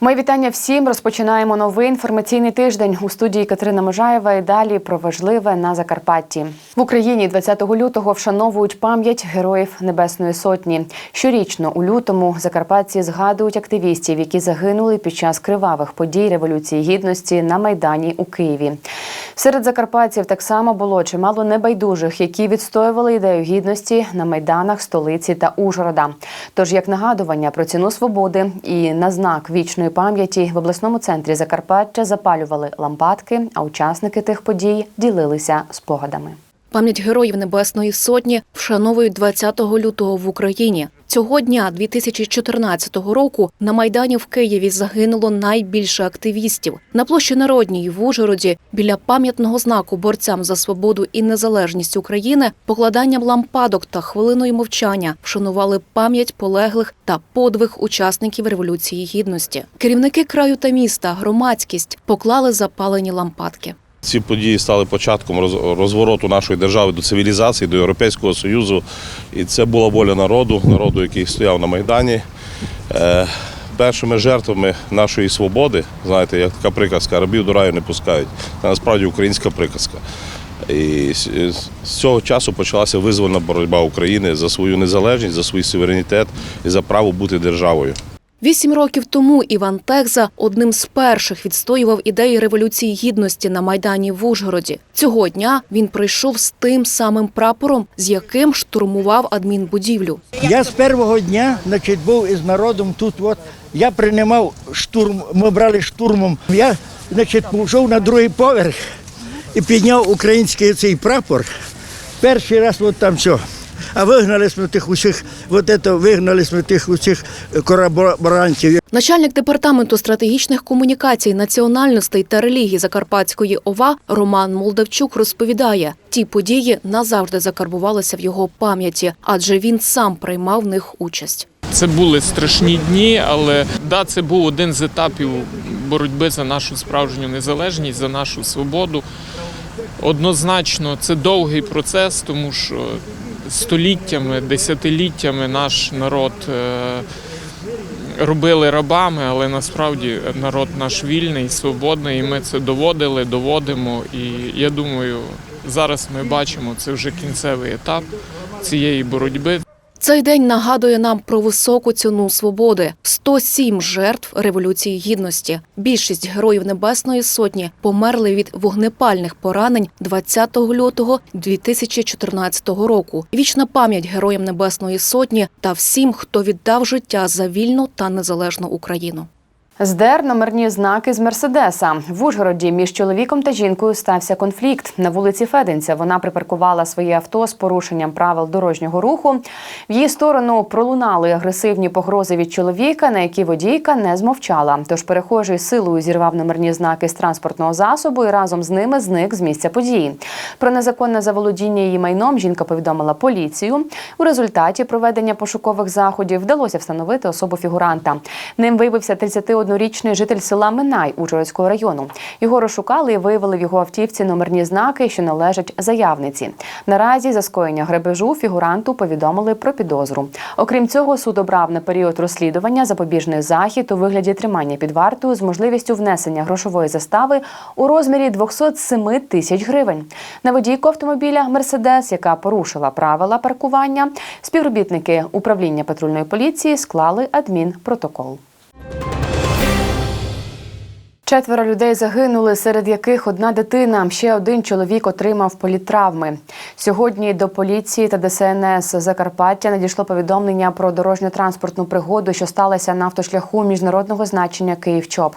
Мої вітання всім. Розпочинаємо новий інформаційний тиждень у студії Катерина Можаєва. І далі про важливе на Закарпатті в Україні 20 лютого вшановують пам'ять героїв Небесної Сотні. Щорічно у лютому закарпатці згадують активістів, які загинули під час кривавих подій революції гідності на майдані у Києві. Серед закарпатців так само було чимало небайдужих, які відстоювали ідею гідності на майданах столиці та Ужгорода. Тож, як нагадування про ціну свободи і на знак вічної пам'яті в обласному центрі Закарпаття запалювали лампадки, а учасники тих подій ділилися спогадами. Пам'ять героїв Небесної Сотні вшановують 20 лютого в Україні. Цього дня, 2014 року, на майдані в Києві загинуло найбільше активістів. На площі Народній в Ужгороді біля пам'ятного знаку борцям за свободу і незалежність України покладанням лампадок та хвилиною мовчання вшанували пам'ять полеглих та подвиг учасників революції гідності. Керівники краю та міста, громадськість поклали запалені лампадки. Ці події стали початком розвороту нашої держави до цивілізації, до Європейського Союзу. І це була воля народу, народу, який стояв на Майдані. Е, Першими жертвами нашої свободи, знаєте, як така приказка, рабів до раю не пускають. Це насправді українська приказка. І з цього часу почалася визвольна боротьба України за свою незалежність, за свій суверенітет і за право бути державою. Вісім років тому Іван Тегза одним з перших відстоював ідеї революції гідності на майдані в Ужгороді. Цього дня він прийшов з тим самим прапором, з яким штурмував адмінбудівлю. Я з першого дня значить, був із народом тут. От. Я приймав штурм, ми брали штурмом. Я значить, пішов на другий поверх і підняв український цей прапор. Перший раз от там що. А вигнали ми тих усіх, от це, вигнали ми тих усіх колаборантів. Начальник департаменту стратегічних комунікацій, національностей та релігій Закарпатської ОВА Роман Молдавчук розповідає, ті події назавжди закарбувалися в його пам'яті, адже він сам приймав в них участь. Це були страшні дні, але да, це був один з етапів боротьби за нашу справжню незалежність, за нашу свободу. Однозначно, це довгий процес, тому що століттями, десятиліттями наш народ е, робили рабами, але насправді народ наш вільний, свободний, і ми це доводили, доводимо. І я думаю, зараз ми бачимо це вже кінцевий етап цієї боротьби. Цей день нагадує нам про високу ціну свободи: 107 жертв революції гідності. Більшість героїв Небесної Сотні померли від вогнепальних поранень 20 лютого 2014 року. Вічна пам'ять героям Небесної Сотні та всім, хто віддав життя за вільну та незалежну Україну. Здер номерні знаки з Мерседеса. В Ужгороді між чоловіком та жінкою стався конфлікт. На вулиці Феденця вона припаркувала своє авто з порушенням правил дорожнього руху. В її сторону пролунали агресивні погрози від чоловіка, на які водійка не змовчала. Тож перехожий силою зірвав номерні знаки з транспортного засобу і разом з ними зник з місця події. Про незаконне заволодіння її майном жінка повідомила поліцію. У результаті проведення пошукових заходів вдалося встановити особу фігуранта. Ним виявився 31-річний житель села Минай Ужгородського району. Його розшукали і виявили в його автівці номерні знаки, що належать заявниці. Наразі за скоєння грабежу фігуранту повідомили про підозру. Окрім цього, суд обрав на період розслідування запобіжний захід у вигляді тримання під вартою з можливістю внесення грошової застави у розмірі 207 тисяч гривень. На водійку автомобіля Мерседес, яка порушила правила паркування, співробітники управління патрульної поліції склали адмінпротокол. Четверо людей загинули, серед яких одна дитина. Ще один чоловік отримав політравми. Сьогодні до поліції та ДСНС Закарпаття надійшло повідомлення про дорожньо-транспортну пригоду, що сталася на автошляху міжнародного значення Київ-Чоп.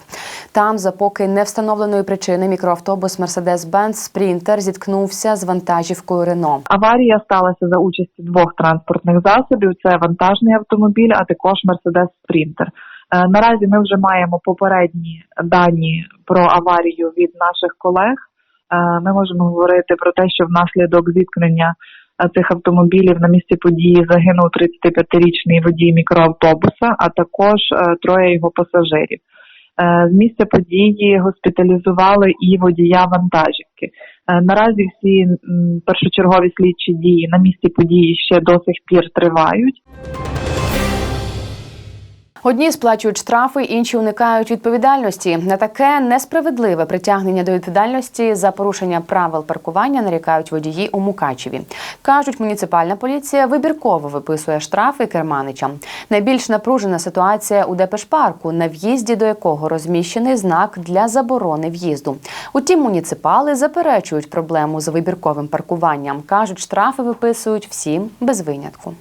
Там, за поки не встановленої причини, мікроавтобус Mercedes-Benz Спрінтер зіткнувся з вантажівкою Рено. Аварія сталася за участі двох транспортних засобів: це вантажний автомобіль, а також Mercedes Sprinter. Е, Наразі ми вже маємо попередні дані про аварію від наших колег. Е, Ми можемо говорити про те, що внаслідок зіткнення е, цих автомобілів на місці події загинув 35-річний водій мікроавтобуса, а також троє його пасажирів. З місця події госпіталізували і водія вантажівки. Наразі всі першочергові слідчі дії на місці події ще до сих пір тривають. Одні сплачують штрафи, інші уникають відповідальності. На таке несправедливе притягнення до відповідальності за порушення правил паркування нарікають водії у Мукачеві. кажуть, муніципальна поліція вибірково виписує штрафи керманичам. Найбільш напружена ситуація у Депешпарку, на в'їзді до якого розміщений знак для заборони в'їзду. Утім, муніципали заперечують проблему з вибірковим паркуванням. кажуть, штрафи виписують всім без винятку.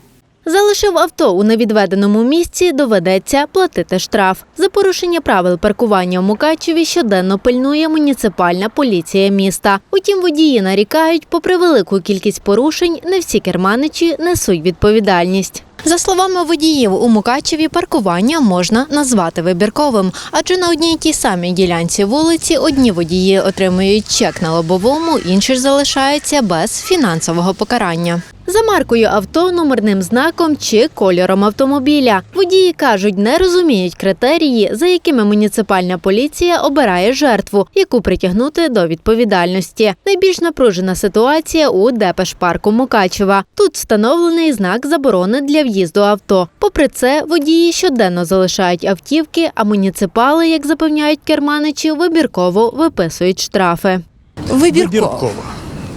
Залишив авто у невідведеному місці, доведеться платити штраф. За порушення правил паркування в Мукачеві щоденно пильнує муніципальна поліція міста. Утім, водії нарікають, попри велику кількість порушень, не всі керманичі несуть відповідальність. За словами водіїв, у Мукачеві паркування можна назвати вибірковим, адже на одній тій самій ділянці вулиці одні водії отримують чек на лобовому, інші залишаються без фінансового покарання. За маркою авто, номерним знаком чи кольором автомобіля. Водії кажуть, не розуміють критерії, за якими муніципальна поліція обирає жертву, яку притягнути до відповідальності. Найбільш напружена ситуація у Депешпарку Мукачева. Тут встановлений знак заборони для в'їзду авто. Попри це, водії щоденно залишають автівки, а муніципали, як запевняють керманичі, вибірково виписують штрафи. Вибірково.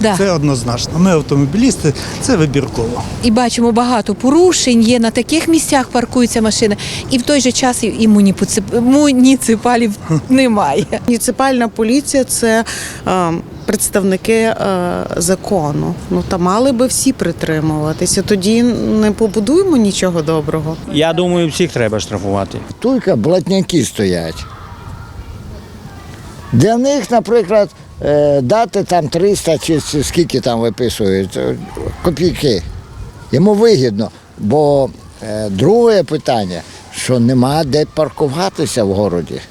Да. Це однозначно. Ми автомобілісти, це вибірково. І бачимо багато порушень. Є на таких місцях паркуються машини, і в той же час і муніципалів немає. Муніципальна поліція це е, представники е, закону. Ну та мали би всі притримуватися. Тоді не побудуємо нічого доброго. Я думаю, всіх треба штрафувати. Тільки блатняки стоять. Для них, наприклад, дати там 300 чи скільки там виписують, е, копійки. Йому вигідно. Бо е, друге питання, що нема де паркуватися в городі.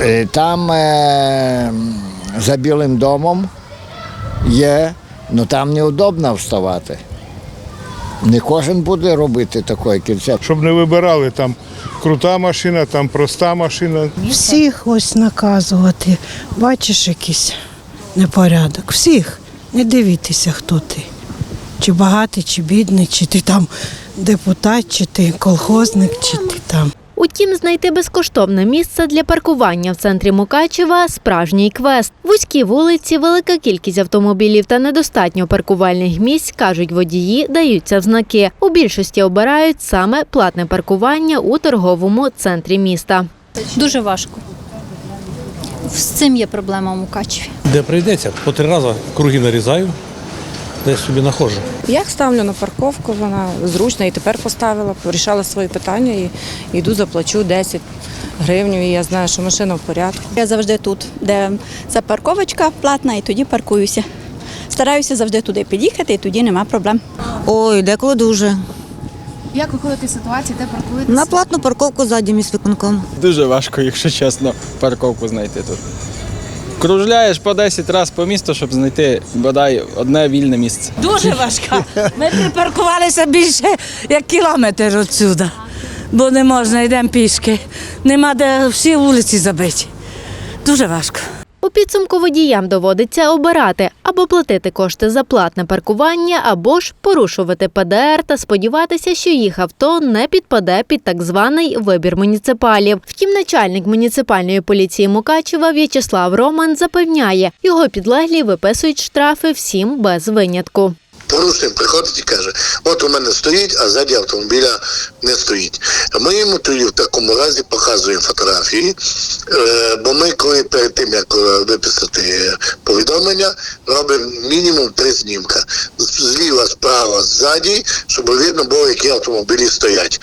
Е, Там е, за Білим домом є, але там неудобно вставати. Не кожен буде робити таке кільце. щоб не вибирали там крута машина, там проста машина. Всіх ось наказувати. Бачиш якийсь непорядок. Всіх. Не дивіться, хто ти. Чи багатий, чи бідний, чи ти там депутат, чи ти колхозник, чи ти там. Утім, знайти безкоштовне місце для паркування в центрі Мукачева справжній квест. Вузькі вулиці, велика кількість автомобілів та недостатньо паркувальних місць, кажуть водії, даються в знаки. У більшості обирають саме платне паркування у торговому центрі міста. Дуже важко. З цим є проблема у Мукачеві. Де прийдеться, по три рази круги нарізаю, десь собі находжу. Я ставлю на парковку, вона зручна і тепер поставила, порішала свої питання і йду, заплачу 10 гривень, і я знаю, що машина в порядку. Я завжди тут, де ця парковочка платна, і тоді паркуюся. Стараюся завжди туди під'їхати, і тоді нема проблем. Ой, деколи дуже. Як виходити з ситуації, де паркуєтеся? На платну парковку ззаді міськвиконком. Дуже важко, якщо чесно, парковку знайти тут. Кружляєш по 10 разів по місту, щоб знайти бодай одне вільне місце. Дуже важко. Ми припаркувалися більше як кілометр відсюди, бо не можна, йдемо пішки. Нема де всі вулиці забиті. Дуже важко. У підсумку водіям доводиться обирати або платити кошти за платне паркування, або ж порушувати ПДР та сподіватися, що їх авто не підпаде під так званий вибір муніципалів. Втім, начальник муніципальної поліції Мукачева В'ячеслав Роман запевняє, його підлеглі виписують штрафи всім без винятку. Порушник приходить і каже, от у мене стоїть, а ззаді автомобіля не стоїть. Ми йому тоді в такому разі показуємо фотографії, е, бо ми, коли перед тим, як е, виписати повідомлення, робимо мінімум три знімка. Зліва, справа, ззаді, щоб видно було, які автомобілі стоять.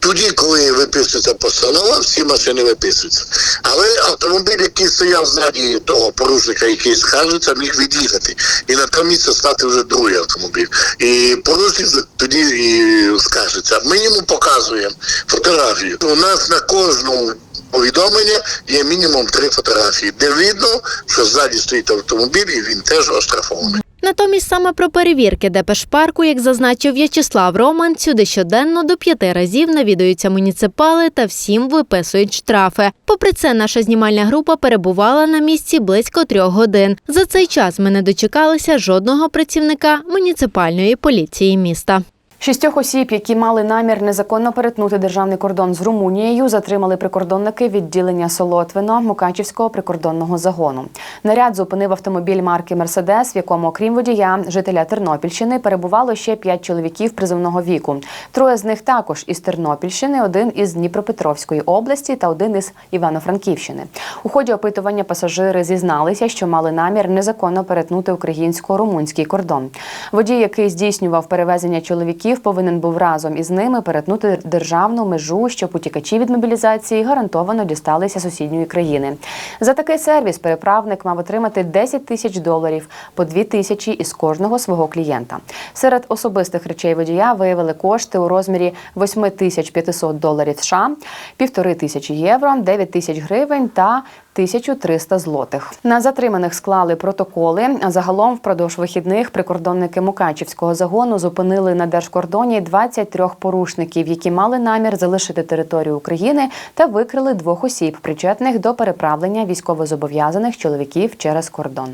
Тоді, коли виписується постанова, всі машини виписуються. Але автомобіль, який стояв ззаді того порушника, який скаржиться, міг від'їхати. І на те місце стати вже другий автомобіль. І порушник тоді і скаржиться. Ми йому показуємо фотографію. У нас на кожному повідомлення є мінімум три фотографії, де видно, що ззаді стоїть автомобіль, і він теж оштрафований. Натомість саме про перевірки Депешпарку, як зазначив В'ячеслав Роман, сюди щоденно до п'яти разів навідуються муніципали та всім виписують штрафи. Попри це, наша знімальна група перебувала на місці близько трьох годин. За цей час ми не дочекалися жодного працівника муніципальної поліції міста. Шістьох осіб, які мали намір незаконно перетнути державний кордон з Румунією, затримали прикордонники відділення Солотвино Мукачівського прикордонного загону. Наряд зупинив автомобіль марки Мерседес, в якому, окрім водія, жителя Тернопільщини, перебувало ще п'ять чоловіків призовного віку. Троє з них також із Тернопільщини, один із Дніпропетровської області та один із Івано-Франківщини. У ході опитування пасажири зізналися, що мали намір незаконно перетнути українсько-румунський кордон. Водій, який здійснював перевезення чоловіків, повинен був разом із ними перетнути державну межу, щоб утікачі від мобілізації гарантовано дісталися сусідньої країни. За такий сервіс переправник мав отримати 10 тисяч доларів по 2 тисячі із кожного свого клієнта. Серед особистих речей водія виявили кошти у розмірі 8 тисяч 500 доларів США, півтори тисячі євро, 9 тисяч гривень та 1300 злотих. На затриманих склали протоколи. А загалом впродовж вихідних прикордонники Мукачівського загону зупинили на держкордоні 23 порушників, які мали намір залишити територію України та викрили двох осіб, причетних до переправлення військовозобов'язаних чоловіків через кордон.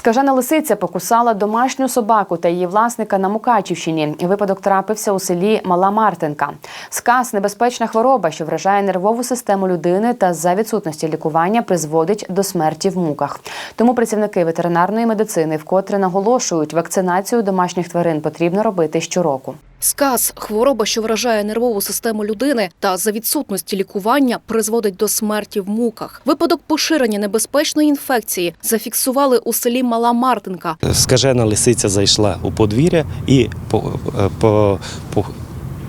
Скажена лисиця покусала домашню собаку та її власника на Мукачівщині. Випадок трапився у селі Мала Мартинка. Сказ небезпечна хвороба, що вражає нервову систему людини та за відсутності лікування призводить до смерті в муках. Тому працівники ветеринарної медицини вкотре наголошують, вакцинацію домашніх тварин потрібно робити щороку. Сказ хвороба, що вражає нервову систему людини та за відсутності лікування призводить до смерті в муках. Випадок поширення небезпечної інфекції зафіксували у селі Мала Мартинка. Скажена лисиця зайшла у подвір'я і по, по, по,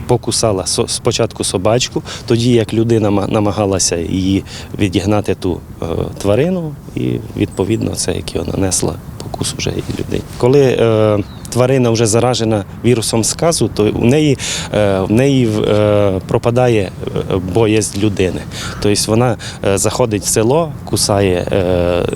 покусала спочатку собачку, тоді як людина ма- намагалася її відігнати ту е, тварину, і відповідно це як його нанесла покус вже і людей. Коли е, тварина вже заражена вірусом сказу, то у неї, е, в неї е, пропадає е, боязнь людини. Тобто вона заходить в село, кусає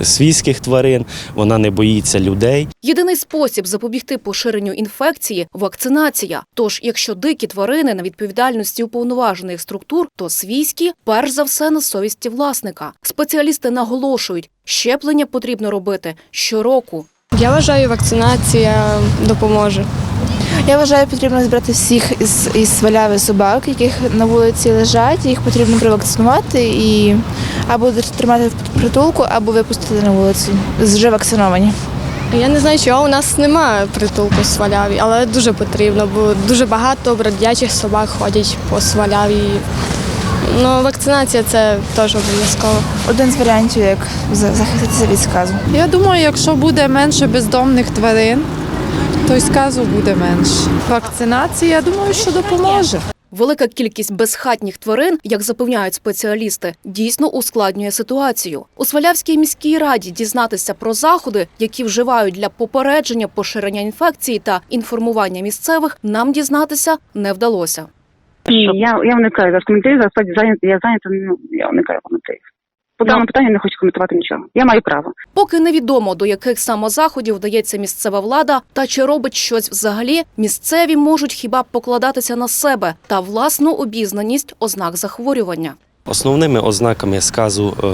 свійських тварин, вона не боїться людей. Єдиний спосіб запобігти поширенню інфекції вакцинація. Тож, якщо дикі тварини на відповідальності уповноважених структур, то свійські перш за все на совісті власника. Спеціалісти наголошують, щеплення потрібно робити щороку. Я вважаю, вакцинація допоможе. Я вважаю, потрібно збирати всіх із, із сваляви собак, яких на вулиці лежать. Їх потрібно провакцинувати і або тримати в притулку, або випустити на вулицю. Вже вакциновані. Я не знаю, чого у нас немає притулку сваляві, але дуже потрібно, бо дуже багато бродячих собак ходять по сваляві. Ну, вакцинація це теж обов'язково. Один з варіантів, як захиститися від сказу. Я думаю, якщо буде менше бездомних тварин, то й сказу буде менше. Вакцинація, я думаю, що допоможе. Велика кількість безхатніх тварин, як запевняють спеціалісти, дійсно ускладнює ситуацію. У Свалявській міській раді дізнатися про заходи, які вживають для попередження поширення інфекції та інформування місцевих, нам дізнатися не вдалося. Ні, я, я уникаю зараз коментарів, зараз я зайнята, ну, я уникаю коментарів. По даному питанню не хочу коментувати нічого. Я маю право. Поки невідомо до яких самозаходів вдається місцева влада та чи робить щось взагалі, місцеві можуть хіба покладатися на себе та власну обізнаність ознак захворювання. Основними ознаками сказу е,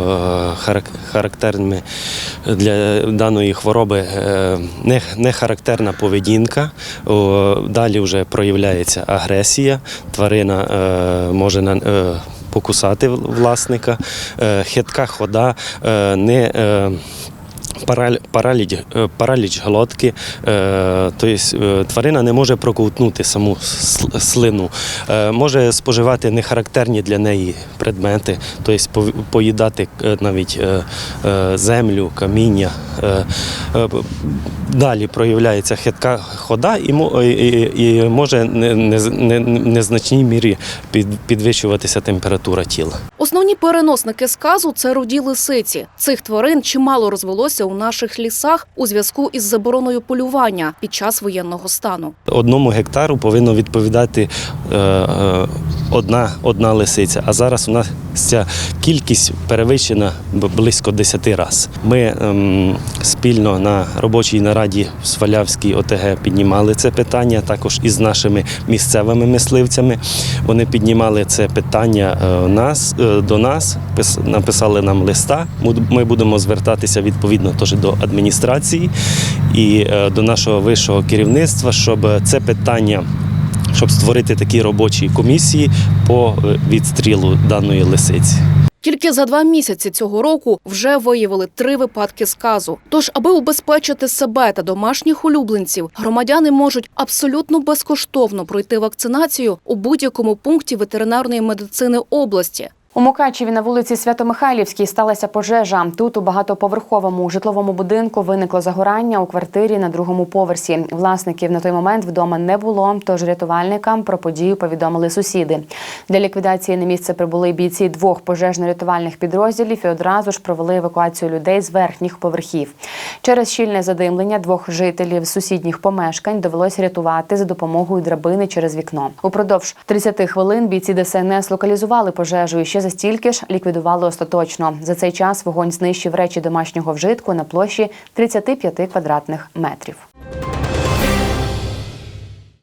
характерними для даної хвороби е, не- нехарактерна поведінка, далі вже проявляється агресія, тварина е, може покусати власника, хитка хода, не параліч, е, параліч глотки, тобто тварина не може проковтнути саму слину, може споживати нехарактерні для неї предмети, тобто поїдати навіть землю, каміння. Далі проявляється хитка хода і, може не- не- не- незначній мірі під, підвищуватися температура тіла. Основні переносники сказу це руді лисиці. Цих тварин чимало розвелося у наших лісах у зв'язку із забороною полювання під час воєнного стану. Одному гектару повинно відповідати е, е, одна, одна лисиця. А зараз у нас ця кількість перевищена близько 10 разів. Ми ем, спільно на робочій нараді в Свалявській ОТГ піднімали це питання, також із нашими місцевими мисливцями. Вони піднімали це питання е, нас, до нас, написали нам листа. Ми будемо звертатися відповідно теж до адміністрації і е, до нашого вищого керівництва, щоб це питання. Щоб створити такі робочі комісії по е, відстрілу даної лисиці. Тільки за два місяці цього року вже виявили три випадки сказу. Тож, аби убезпечити себе та домашніх улюбленців, громадяни можуть абсолютно безкоштовно пройти вакцинацію у будь-якому пункті ветеринарної медицини області. У Мукачеві на вулиці Свято-Михайлівській сталася пожежа. Тут у багатоповерховому житловому будинку виникло загорання у квартирі на другому поверсі. Власників на той момент вдома не було, тож рятувальникам про подію повідомили сусіди. Для ліквідації на місце прибули бійці двох пожежно-рятувальних підрозділів і одразу ж провели евакуацію людей з верхніх поверхів. Через щільне задимлення двох жителів сусідніх помешкань довелося рятувати за допомогою драбини через вікно. Упродовж 30 хвилин бійці ДСНС локалізували пожежу і ще за стільки ж ліквідували остаточно. За цей час вогонь знищив речі домашнього вжитку на площі 35 квадратних метрів.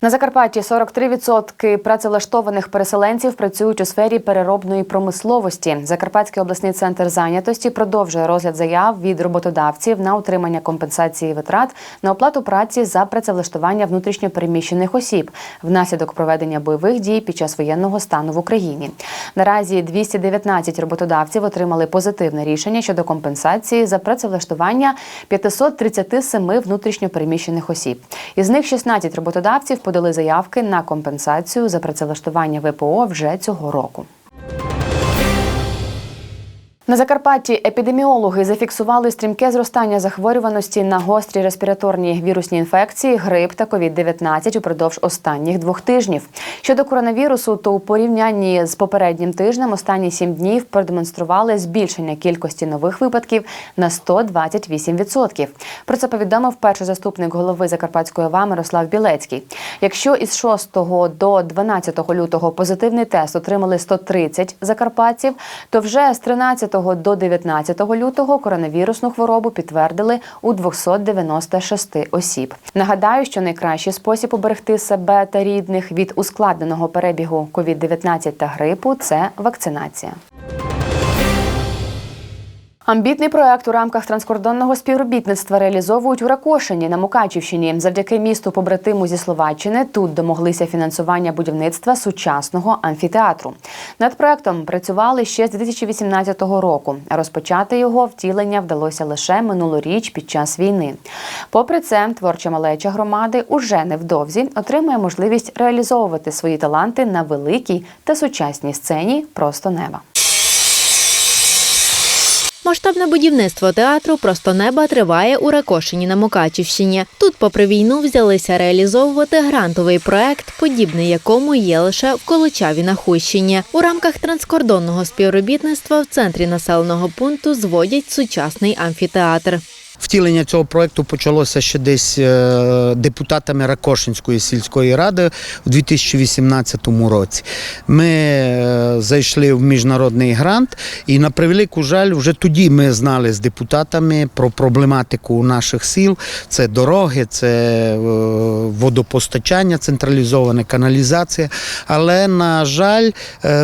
На Закарпатті 43% працевлаштованих переселенців працюють у сфері переробної промисловості. Закарпатський обласний центр зайнятості продовжує розгляд заяв від роботодавців на отримання компенсації витрат на оплату праці за працевлаштування внутрішньопереміщених осіб внаслідок проведення бойових дій під час воєнного стану в Україні. Наразі 219 роботодавців отримали позитивне рішення щодо компенсації за працевлаштування 537 внутрішньопереміщених осіб. Із них 16 роботодавців подали заявки на компенсацію за працевлаштування ВПО вже цього року. На Закарпатті епідеміологи зафіксували стрімке зростання захворюваності на гострі респіраторні вірусні інфекції, грип та COVID-19 упродовж останніх двох тижнів. Щодо коронавірусу, то у порівнянні з попереднім тижнем останні сім днів продемонстрували збільшення кількості нових випадків на 128%. Про це повідомив перший заступник голови Закарпатської ОВА Мирослав Білецький. Якщо із 6 до 12 лютого позитивний тест отримали 130 закарпатців, то вже з 13 до 19 лютого коронавірусну хворобу підтвердили у 296 осіб. Нагадаю, що найкращий спосіб уберегти себе та рідних від ускладненого перебігу COVID-19 та грипу це вакцинація. Амбітний проект у рамках транскордонного співробітництва реалізовують у Ракошині на Мукачівщині. Завдяки місту побратиму зі Словаччини тут домоглися фінансування будівництва сучасного амфітеатру. Над проектом працювали ще з 2018 року. Розпочати його втілення вдалося лише минулоріч під час війни. Попри це, творча малеча громади уже невдовзі отримує можливість реалізовувати свої таланти на великій та сучасній сцені просто неба. Масштабне будівництво театру Просто неба триває у Ракошині на Мукачівщині. Тут, попри війну, взялися реалізовувати грантовий проект, подібний якому є лише в Колочаві на Хущині. У рамках транскордонного співробітництва в центрі населеного пункту зводять сучасний амфітеатр. Втілення цього проекту почалося ще десь е, депутатами Ракошинської сільської ради у 2018 році. Ми е, зайшли в міжнародний грант, і на превелику жаль, вже тоді ми знали з депутатами про проблематику наших сіл: це дороги, це е, водопостачання, централізована каналізація. Але, на жаль,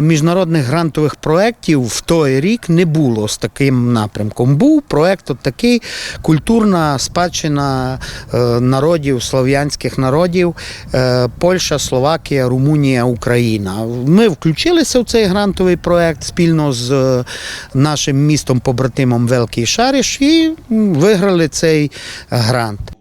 міжнародних грантових проєктів в той рік не було з таким напрямком. Був проєкт от такий культурна спадщина е, народів, слов'янських народів, е, Польща, Словакія, Румунія, Україна. Ми включилися в цей грантовий проект спільно з е, нашим містом побратимом Великий Шариш і виграли цей грант.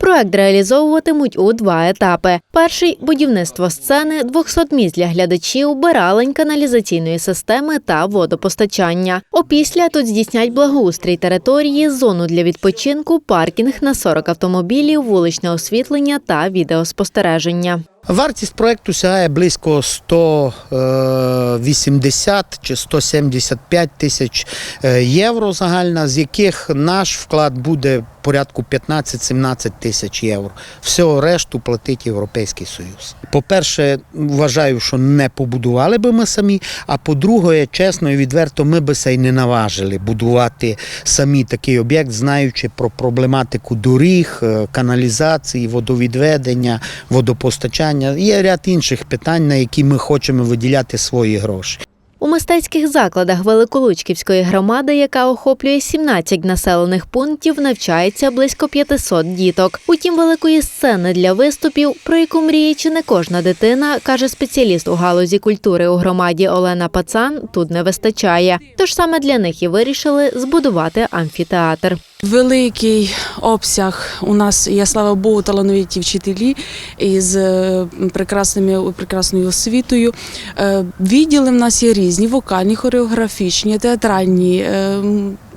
Проект реалізовуватимуть у два етапи: перший будівництво сцени, 200 місць для глядачів, биралень, каналізаційної системи та водопостачання. Опісля тут здійснять благоустрій території, зону для відпочинку, паркінг на 40 автомобілів, вуличне освітлення та відеоспостереження. Вартість проекту сягає близько 180 чи 175 тисяч е, євро загальна, з яких наш вклад буде порядку 15-17 тисяч євро. Всього решту платить Європейський Союз. По-перше, вважаю, що не побудували би ми самі. А по-друге, чесно і відверто, ми би се й не наважили будувати самі такий об'єкт, знаючи про проблематику доріг, е, каналізації, водовідведення, водопостачання. Є ряд інших питань, на які ми хочемо виділяти свої гроші. У мистецьких закладах Великолучківської громади, яка охоплює 17 населених пунктів, навчається близько 500 діток. Утім, великої сцени для виступів, про яку мріє чи не кожна дитина, каже спеціаліст у галузі культури у громаді Олена Пацан, тут не вистачає. Тож саме для них і вирішили збудувати амфітеатр. Великий обсяг у нас є, слава Богу, талановиті вчителі із е, прекрасними прекрасною освітою. Е, Відділи в нас є різні: вокальні, хореографічні, театральні, е,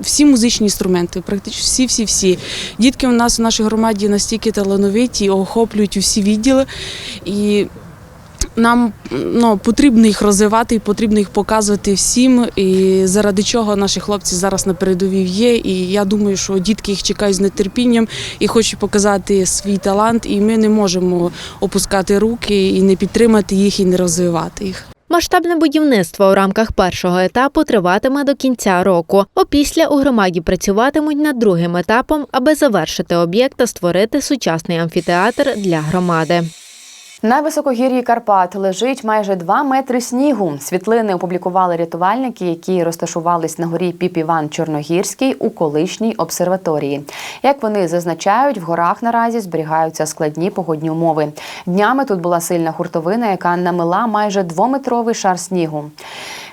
всі музичні інструменти, практично всі, всі, всі. Дітки у нас в нашій громаді настільки талановиті, охоплюють усі відділи. І нам ну, потрібно їх розвивати і потрібно їх показувати всім. І заради чого наші хлопці зараз на передовій є. І я думаю, що дітки їх чекають з нетерпінням і хочуть показати свій талант. І ми не можемо опускати руки і не підтримати їх і не розвивати їх. Масштабне будівництво у рамках першого етапу триватиме до кінця року. Опісля у громаді працюватимуть над другим етапом, аби завершити об'єкт та створити сучасний амфітеатр для громади. На високогір'ї Карпат лежить майже 2 метри снігу. Світлини опублікували рятувальники, які розташувались на горі Піп-Іван Чорногірський у колишній обсерваторії. Як вони зазначають, в горах наразі зберігаються складні погодні умови. Днями тут була сильна хуртовина, яка намила майже двометровий шар снігу.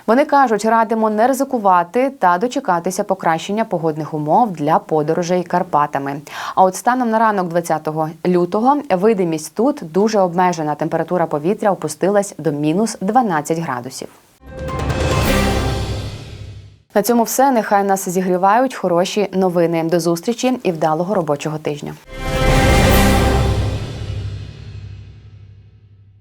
Вони кажуть, радимо не ризикувати та дочекатися покращення погодних умов для подорожей Карпатами. А от станом на ранок 20 лютого видимість тут дуже обмежена. Температура повітря опустилась до мінус 12 градусів. На цьому все. Нехай нас зігрівають хороші новини. До зустрічі і вдалого робочого тижня.